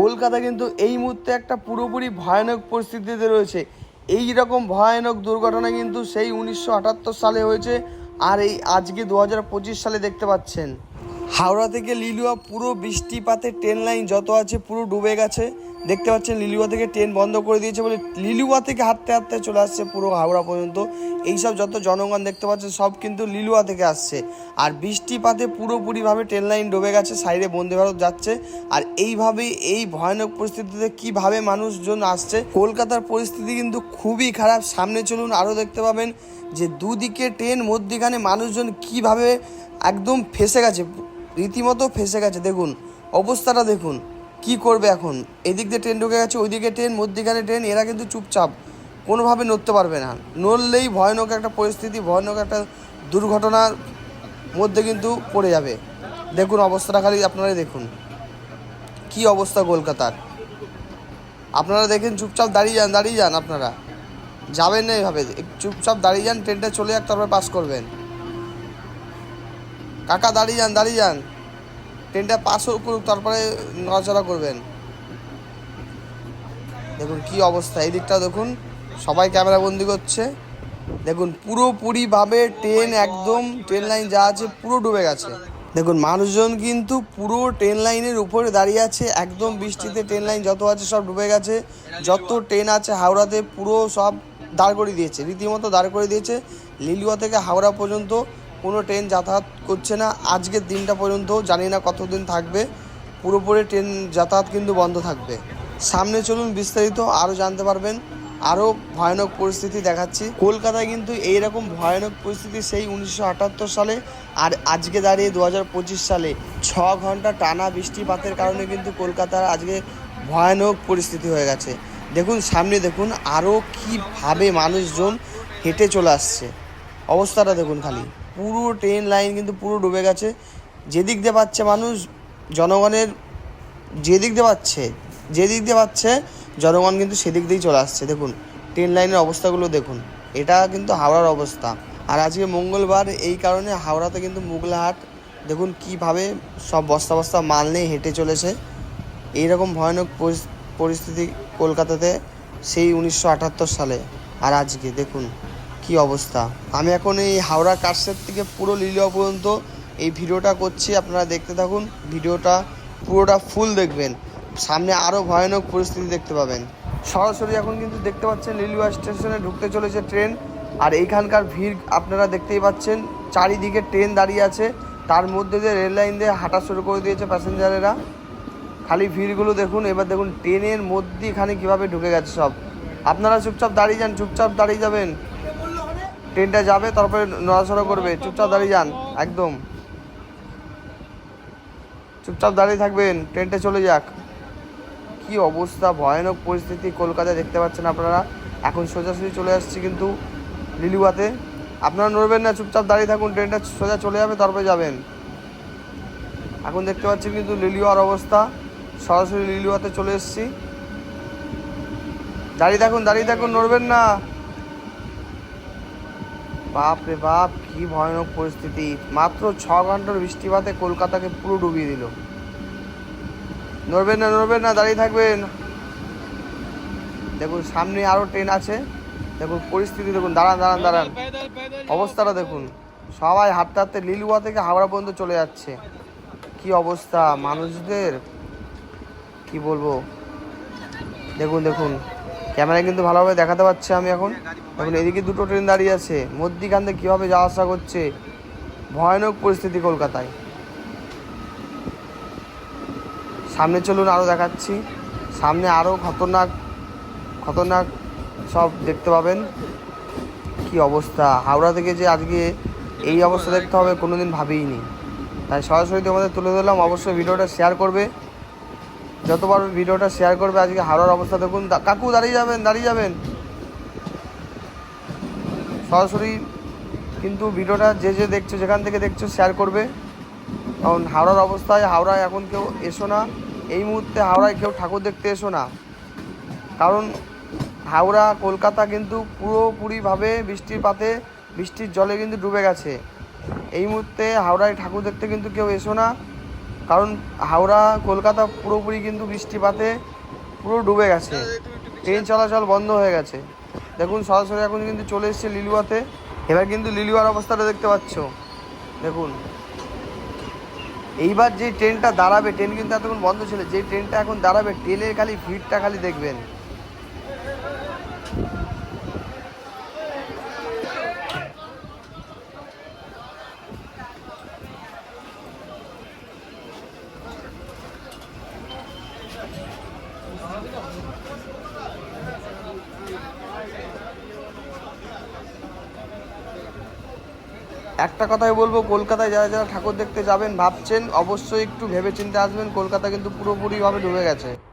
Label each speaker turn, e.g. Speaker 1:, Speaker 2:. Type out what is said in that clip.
Speaker 1: কলকাতা কিন্তু এই মুহূর্তে একটা পুরোপুরি ভয়ানক পরিস্থিতিতে রয়েছে। এই রকম ভয়ানক দুর্ঘটনা কিন্তু সেই উনিশশো আটাত্তর সালে হয়েছে আর এই আজকে দু হাজার পঁচিশ সালে দেখতে পাচ্ছেন। হাওড়া থেকে লিলুয়া পুরো বৃষ্টিপাতে ট্রেন লাইন যত আছে পুরো ডুবে গেছে। দেখতে পাচ্ছেন লিলুয়া থেকে ট্রেন বন্ধ করে দিয়েছে বলে লিলুয়া থেকে হাঁটতে হাঁটতে চলে আসছে পুরো হাওড়া পর্যন্ত। এইসব যত জনগণ দেখতে পাচ্ছেন, সব কিন্তু লিলুয়া থেকে আসছে। আর বৃষ্টিপাতে পুরোপুরিভাবে ট্রেন লাইন ডুবে গেছে, সাইডে বন্দে ভারত যাচ্ছে। আর এইভাবেই এই ভয়ানক পরিস্থিতিতে কীভাবে মানুষজন আসছে, কলকাতার পরিস্থিতি কিন্তু খুবই খারাপ। সামনে চলুন আরও দেখতে পাবেন যে দুদিকে ট্রেন, মধ্যিখানে মানুষজন কীভাবে একদম ফেসে গেছে, রীতিমতো ফেসে গেছে। দেখুন, অবস্থাটা দেখুন। কি করবে এখন? এদিক দিয়ে ট্রেন ঢুকে গেছে, ওইদিকে ট্রেন মধ্যিখানে ট্রেন এরা কিন্তু চুপচাপ, কোনোভাবে নড়তে পারবে না। নড়লেই ভয়ানক একটা পরিস্থিতি, ভয়ানক একটা দুর্ঘটনার মধ্যে কিন্তু পড়ে যাবে। দেখুন অবস্থাটা খালি আপনারাই দেখুন। কি অবস্থা কলকাতার? আপনারা দেখেন চুপচাপ দাঁড়িয়ে যান দাঁড়িয়ে যান আপনারা। যাবেন না এইভাবে। চুপচাপ দাঁড়িয়ে যান ট্রেনটা চলে যাক, তারপরে পাস করবেন। কাকা, দাঁড়িয়ে যান দাঁড়িয়ে যান। ট্রেনটা পাস করুক, তারপরে নড়াচড়া করবেন। দেখুন কি অবস্থা, এই দিকটা দেখুন, সবাই ক্যামেরা বন্দি করছে। দেখুন পুরোপুরিভাবে ট্রেন একদম, ট্রেন লাইন যা আছে পুরো ডুবে গেছে। দেখুন মানুষজন কিন্তু পুরো ট্রেন লাইনের উপরে দাঁড়িয়ে আছে, একদম বৃষ্টিতে ট্রেন লাইন যত আছে সব ডুবে গেছে। যত ট্রেন আছে হাওড়াতে পুরো সব দাঁড় করে দিয়েছে, রীতিমতো দাঁড় করে দিয়েছে, লিলুয়া থেকে হাওড়া পর্যন্ত কোনো ট্রেন যাতায়াত করছে না। আজকের দিনটা পর্যন্ত জানি না কতদিন থাকবে। পুরোপুরি ট্রেন যাতায়াত কিন্তু বন্ধ থাকবে। সামনে চলুন বিস্তারিত আরও জানতে পারবেন। আরও ভয়ানক পরিস্থিতি দেখাচ্ছি। কলকাতায় কিন্তু এইরকম ভয়ানক পরিস্থিতি সেই উনিশশো আটাত্তর সালে আর আজকে দাঁড়িয়ে দু হাজার পঁচিশ সালে। ছ ঘণ্টা টানা বৃষ্টিপাতের কারণে কিন্তু কলকাতার আজকে ভয়ানক পরিস্থিতি হয়ে গেছে। দেখুন, সামনে দেখুন, আরও কীভাবে মানুষজন হেঁটে চলে আসছে। অবস্থাটা দেখুন খালি। পুরো ট্রেন লাইন কিন্তু পুরো ডুবে গেছে। যেদিক দিয়ে পাচ্ছে মানুষ, জনগণের যেদিক দিয়ে পাচ্ছে, যেদিক দিয়ে পাচ্ছে, জনগণ কিন্তু সেদিক দিয়েই চলে আসছে। দেখুন ট্রেন লাইনের অবস্থাগুলো দেখুন। এটা কিন্তু হাওড়ার অবস্থা। আর আজকে মঙ্গলবার, এই কারণে হাওড়াতে কিন্তু মুগলাহাট, দেখুন কীভাবে সব বস্তা বস্তা মাল নিয়ে হেঁটে চলেছে। এইরকম ভয়ানক পরিস- পরিস্থিতি কলকাতাতে সেই উনিশশো আটাত্তর সালে। আর আজকে দেখুন কি অবস্থা? আমি এখন এই হাওড়া কারসের থেকে পুরো লিলুয়া পর্যন্ত এই ভিডিওটা করছি, আপনারা দেখতে থাকুন। ভিডিওটা পুরোটা ফুল দেখবেন। সামনে আরও ভয়ানক পরিস্থিতি দেখতে পাবেন। সরাসরি এখন কিন্তু দেখতে পাচ্ছেন লিলুয়া স্টেশনে ঢুকতে চলেছে ট্রেন। আর এইখানকার ভিড় আপনারা দেখতেই পাচ্ছেন, চারিদিকে ট্রেন দাঁড়িয়ে আছে। তার মধ্যে দিয়ে রেল লাইন দিয়ে হাঁটা শুরু করে দিয়েছে প্যাসেঞ্জারেরা। খালি ভিড়গুলো দেখুন, এবার দেখুন ট্রেনের মধ্যেখানে কীভাবে ঢুকে গেছে সব। আপনারা চুপচাপ দাঁড়িয়ে যান, চুপচাপ দাঁড়িয়ে যাবেন। ট্রেনটা যাবে, তারপরে নড়াচড়া করবে। চুপচাপ দাঁড়িয়ে যান, একদম। চুপচাপ দাঁড়িয়ে থাকবেন, ট্রেনটা চলে যাক। কি অবস্থা, ভয়ানক পরিস্থিতি কলকাতায় দেখতে পাচ্ছেন আপনারা। এখন সোজাসুজি চলে আসছি কিন্তু লিলুয়াতে। আপনারা নড়বেন না, চুপচাপ দাঁড়িয়ে থাকুন, ট্রেনটা সোজা চলে যাবে, তারপরে যাবেন। এখন দেখতে পাচ্ছি কিন্তু লিলুয়ার অবস্থা। সরাসরি লিলুয়াতে চলে এসেছি। দাঁড়িয়ে থাকুন দাঁড়িয়ে থাকুন, নড়বেন না। বাপ রে বাপ, কি ভয়ানক পরিস্থিতি। মাত্র ছ ঘণ্টার বৃষ্টিপাতে কলকাতাকে পুরো ডুবিয়ে দিল। নড়বেন না নড়বেন না, দাঁড়িয়ে থাকবেন। দেখুন, সামনে আরও ট্রেন আছে। দেখুন, পরিস্থিতি দেখুন, দাঁড়ান দাঁড়ান দাঁড়ান। অবস্থাটা দেখুন, সবাই হাঁটতে হাঁটতে লিলুয়া থেকে হাওড়া পর্যন্ত চলে যাচ্ছে। কি অবস্থা, মানুষদের? কি বলব? দেখুন দেখুন, ক্যামেরায় কিন্তু ভালোভাবে দেখাতে পাচ্ছি আমি এখন। এখন এদিকে দুটো ট্রেন দাঁড়িয়ে আছে। মধ্যিখান কীভাবে যাওয়া আসা করছে? ভয়ানক পরিস্থিতি কলকাতায়। সামনে চলুন আরও দেখাচ্ছি। সামনে আরও খতরনাক খতরনাক সব দেখতে পাবেন। কি অবস্থা? হাওড়া থেকে যে আজকে এই অবস্থা দেখতে হবে কোনো দিন ভাবিনি তাই সরাসরি তোমাদের তুলে ধরলাম। অবশ্যই ভিডিওটা শেয়ার করবে। যতবার ভিডিওটা শেয়ার করবে, আজকে হাওড়ার অবস্থা দেখুন। কাকু দাঁড়িয়ে যাবেন দাঁড়িয়ে যাবেন। সরাসরি কিন্তু ভিডিওটা যে যে দেখছ, যেখান থেকে দেখছ শেয়ার করবে। কারণ হাওড়ার অবস্থায়, হাওড়ায় এখন কেউ এসো না। এই মুহূর্তে হাওড়ায় কেউ ঠাকুর দেখতে এসো না। কারণ হাওড়া, কলকাতা কিন্তু পুরোপুরিভাবে বৃষ্টির পাতে, বৃষ্টির জলে কিন্তু ডুবে গেছে। এই মুহূর্তে হাওড়ায় ঠাকুর দেখতে কিন্তু কেউ এসো না। কারণ হাওড়া, কলকাতা পুরোপুরি কিন্তু বৃষ্টিপাতে পুরো ডুবে গেছে। ট্রেন চলাচল বন্ধ হয়ে গেছে। দেখুন সরাসরি এখন কিন্তু চলে এসছে লিলুয়াতে। এবার কিন্তু লিলুয়ার অবস্থাটা দেখতে পাচ্ছ। দেখুন। এইবার যে ট্রেনটা দাঁড়াবে ট্রেন কিন্তু এতক্ষণ বন্ধ ছিল, যে ট্রেনটা এখন দাঁড়াবে ট্রেনের খালি ভিড়টা খালি দেখবেন। একটা কথাই বলব, কলকাতায় যারা যারা ঠাকুর দেখতে যাবেন, ভাবছেন, অবশ্যই একটু ভেবেচিন্তে আসবেন, কলকাতা কিন্তু পুরোপুরিভাবে ডুবে গেছে।